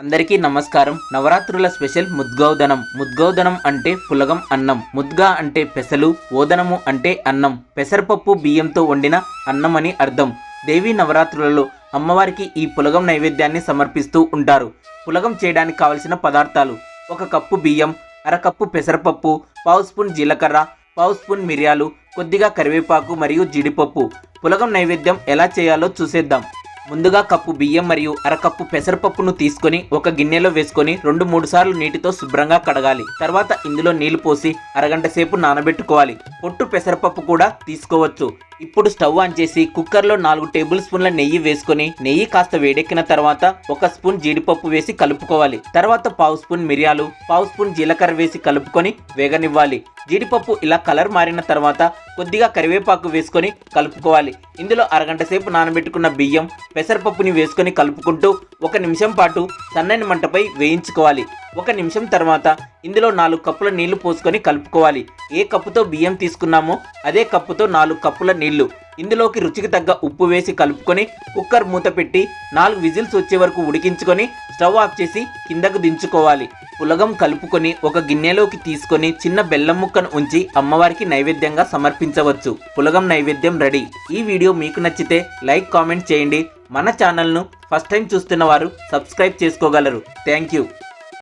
అందరికీ నమస్కారం. నవరాత్రుల స్పెషల్ ముద్గౌదనం. ముద్గౌదనం అంటే పులగం అన్నం. ముద్గా అంటే పెసలు ఓదనము అంటే అన్నం. పెసరపప్పు బియ్యంతో వండిన అన్నం అని అర్థం. దేవీ నవరాత్రులలో అమ్మవారికి ఈ పులగం నైవేద్యాన్ని సమర్పిస్తూ ఉంటారు. పులగం చేయడానికి కావలసిన పదార్థాలు ఒక కప్పు బియ్యం అరకప్పు పెసరపప్పు పావు స్పూన్ జీలకర్ర పావు స్పూన్ మిరియాలు కొద్దిగా కరివేపాకు మరియు జీడిపప్పు. పులగం నైవేద్యం ఎలా చేయాలో చూసేద్దాం. ముందుగా కప్పు బియ్యం మరియు అరకప్పు పెసరపప్పును తీసుకొని ఒక గిన్నెలో వేసుకొని రెండు మూడు సార్లు నీటితో శుభ్రంగా కడగాలి. తర్వాత ఇందులో నీళ్ళు పోసి అరగంట సేపు నానబెట్టుకోవాలి. పొట్టు పెసరపప్పు కూడా తీసుకోవచ్చు. ఇప్పుడు స్టవ్ ఆన్ చేసి కుక్కర్లో నాలుగు టేబుల్ స్పూన్ల నెయ్యి వేసుకొని నెయ్యి కాస్త వేడెక్కిన తర్వాత ఒక స్పూన్ జీడిపప్పు వేసి కలుపుకోవాలి. తర్వాత పావు స్పూన్ మిరియాలు పావు స్పూన్ జీలకర్ర వేసి కలుపుకొని వేగనివ్వాలి. జీడిపప్పు ఇలా కలర్ మారిన తర్వాత కొద్దిగా కరివేపాకు వేసుకొని కలుపుకోవాలి. ఇందులో అరగంట సేపు నానబెట్టుకున్న బియ్యం పెసరపప్పుని వేసుకొని కలుపుకుంటూ ఒక నిమిషం పాటు సన్నని మంటపై వేయించుకోవాలి. ఒక నిమిషం తర్వాత ఇందులో నాలుగు కప్పుల నీళ్ళు పోసుకొని కలుపుకోవాలి. ఏ కప్పుతో బియ్యం తీసుకున్నామో అదే కప్పుతో నాలుగు కప్పుల నీళ్ళు. ఇందులోకి రుచికి తగ్గ ఉప్పు వేసి కలుపుకొని కుక్కర్ మూత పెట్టి నాలుగు విజిల్స్ వచ్చే వరకు ఉడికించుకొని స్టవ్ ఆఫ్ చేసి కిందకు దించుకోవాలి. పులగం కలుపుకొని ఒక గిన్నెలోకి తీసుకొని చిన్న బెల్లం ముక్కను ఉంచి అమ్మవారికి నైవేద్యంగా సమర్పించవచ్చు. పులగం నైవేద్యం రెడీ. ఈ వీడియో మీకు నచ్చితే లైక్ కామెంట్ చేయండి. మన ఛానల్ను ఫస్ట్ టైం చూస్తున్న వారు సబ్స్క్రైబ్ చేసుకోగలరు. Thank you.